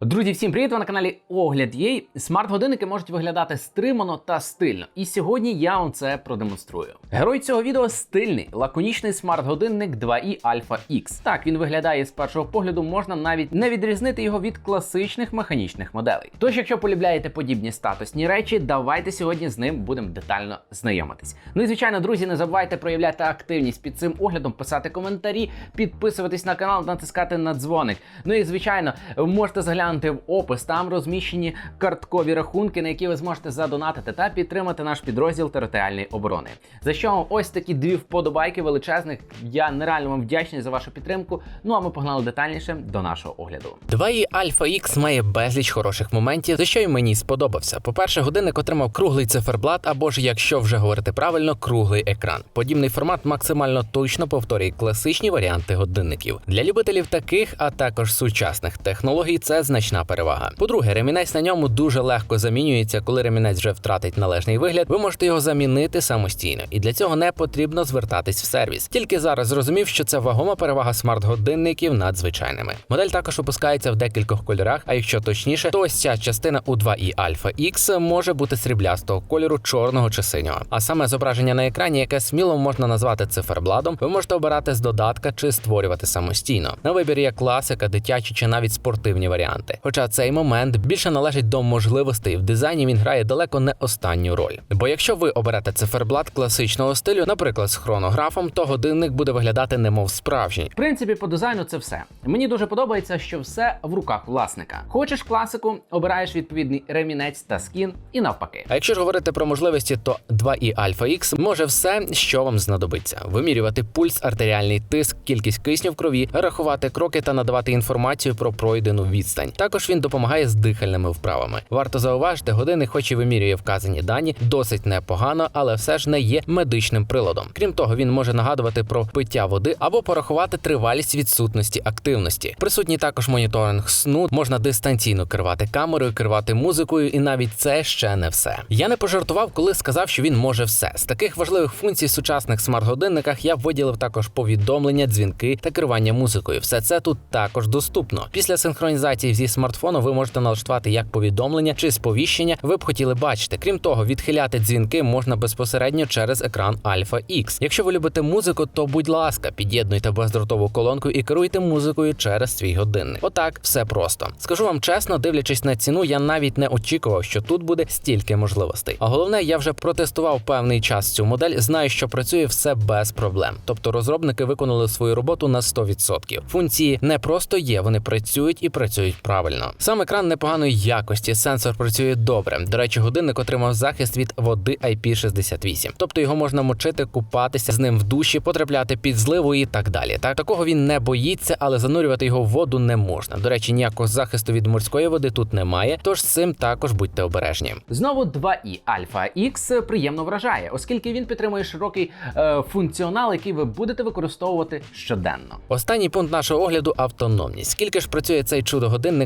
Друзі, всім привіт! Ви на каналі Огляд Єй. Смарт-годинники можуть виглядати стримано та стильно. І сьогодні я вам це продемонструю. Герой цього відео стильний, лаконічний смарт-годинник 2i Alpha X. Так, він виглядає з першого погляду, можна навіть не відрізнити його від класичних механічних моделей. Тож, якщо полюбляєте подібні статусні речі, давайте сьогодні з ним будемо детально знайомитись. Ну і звичайно, друзі, не забувайте проявляти активність під цим оглядом, писати коментарі, підписуватись на канал, натискати на дзвоник. Ну і звичайно, можете заглянути в опис. Там розміщені карткові рахунки, на які ви зможете задонатити та підтримати наш підрозділ територіальної оборони. За що вам ось такі дві вподобайки величезних. Я нереально вам вдячний за вашу підтримку. Ну а ми погнали детальніше до нашого огляду. 2i Alpha X має безліч хороших моментів, за що й мені сподобався. По-перше, годинник отримав круглий циферблат, або ж, якщо вже говорити правильно, круглий екран. Подібний формат максимально точно повторює класичні варіанти годинників. Для любителів таких, а також сучасних технологій, це значна перевага. По-друге, ремінець на ньому дуже легко замінюється. Коли ремінець вже втратить належний вигляд, ви можете його замінити самостійно, і для цього не потрібно звертатись в сервіс. Тільки зараз зрозумів, що це вагома перевага смарт-годинників над звичайними. Модель також випускається в декількох кольорах. А якщо точніше, то ось ця частина у 2i Alpha X може бути сріблястого кольору, чорного чи синього. А саме зображення на екрані, яке сміло можна назвати цифербладом, ви можете обирати з додатка чи створювати самостійно. На вибір є класика, дитячі чи навіть спортивні варіанти. Хоча цей момент більше належить до можливостей в дизайні, він грає далеко не останню роль. Бо якщо ви оберете циферблат класичного стилю, наприклад, з хронографом, то годинник буде виглядати немов справжній. В принципі, по дизайну це все. Мені дуже подобається, що все в руках власника. Хочеш класику, обираєш відповідний ремінець та скін, і навпаки. А якщо ж говорити про можливості, то 2i Alpha X може все, що вам знадобиться: вимірювати пульс, артеріальний тиск, кількість кисню в крові, рахувати кроки та надавати інформацію про пройдену відстань. Також він допомагає з дихальними вправами. Варто зауважити, годинник, хоч і вимірює вказані дані, досить непогано, але все ж не є медичним приладом. Крім того, він може нагадувати про пиття води або порахувати тривалість відсутності активності. Присутній також моніторинг сну, можна дистанційно керувати камерою, керувати музикою, і навіть це ще не все. Я не пожартував, коли сказав, що він може все. З таких важливих функцій в сучасних смарт-годинниках я виділив також повідомлення, дзвінки та керування музикою. Все це тут також доступно. Після синхронізації зі смартфону ви можете налаштувати як повідомлення чи сповіщення ви б хотіли бачити. Крім того, відхиляти дзвінки можна безпосередньо через екран Alpha X. Якщо ви любите музику, то будь ласка, під'єднуйте бездротову колонку і керуйте музикою через свій годинник. Отак, все просто. Скажу вам чесно, дивлячись на ціну, я навіть не очікував, що тут буде стільки можливостей. А головне, я вже протестував певний час цю модель, знаю, що працює все без проблем. Тобто розробники виконали свою роботу на 100%. Функції не просто є, вони працюють і працюють правильно. Сам екран непоганої якості, сенсор працює добре. До речі, годинник отримав захист від води IP68. Тобто його можна мочити, купатися з ним в душі, потрапляти під зливу і так далі. Так такого він не боїться, але занурювати його в воду не можна. До речі, ніякого захисту від морської води тут немає, тож з цим також будьте обережні. Знову 2i Alpha X приємно вражає, оскільки він підтримує широкий е, функціонал, який ви будете використовувати щоденно. Останній пункт нашого огляду автономність. Скільки ж працює цей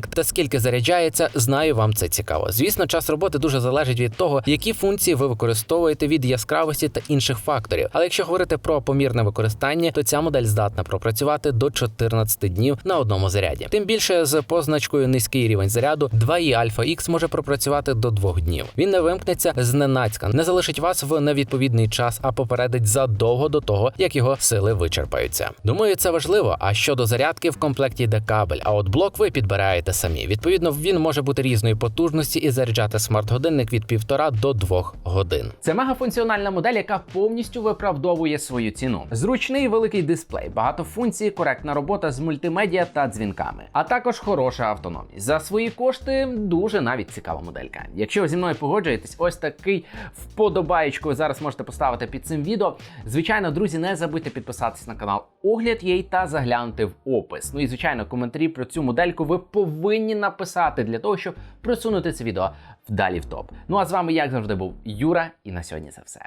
чудо-годинник та скільки заряджається, знаю, вам це цікаво. Звісно, час роботи дуже залежить від того, які функції ви використовуєте від яскравості та інших факторів. Але якщо говорити про помірне використання, то ця модель здатна пропрацювати до 14 днів на одному заряді. Тим більше з позначкою низький рівень заряду 2i Alpha X може пропрацювати до двох днів. Він не вимкнеться зненацька, не залишить вас в невідповідний час, а попередить задовго до того, як його сили вичерпаються. Думаю, це важливо. А щодо зарядки в комплекті йде кабель, а от блок ви підбираєте самі. Відповідно, він може бути різної потужності і заряджати смарт-годинник від півтора до двох годин. Це мегафункціональна модель, яка повністю виправдовує свою ціну. Зручний великий дисплей, багато функцій, коректна робота з мультимедіа та дзвінками, а також хороша автономність. За свої кошти дуже навіть цікава моделька. Якщо зі мною погоджуєтесь, ось такий вподобаєчку ви зараз можете поставити під цим відео. Звичайно, друзі, не забудьте підписатись на канал Огляд Єй та заглянути в опис. Ну і звичайно, коментарі про цю модельку ви повинні написати для того, щоб просунути це відео вдалі в топ. Ну а з вами, як завжди, був Юра, і на сьогодні це все.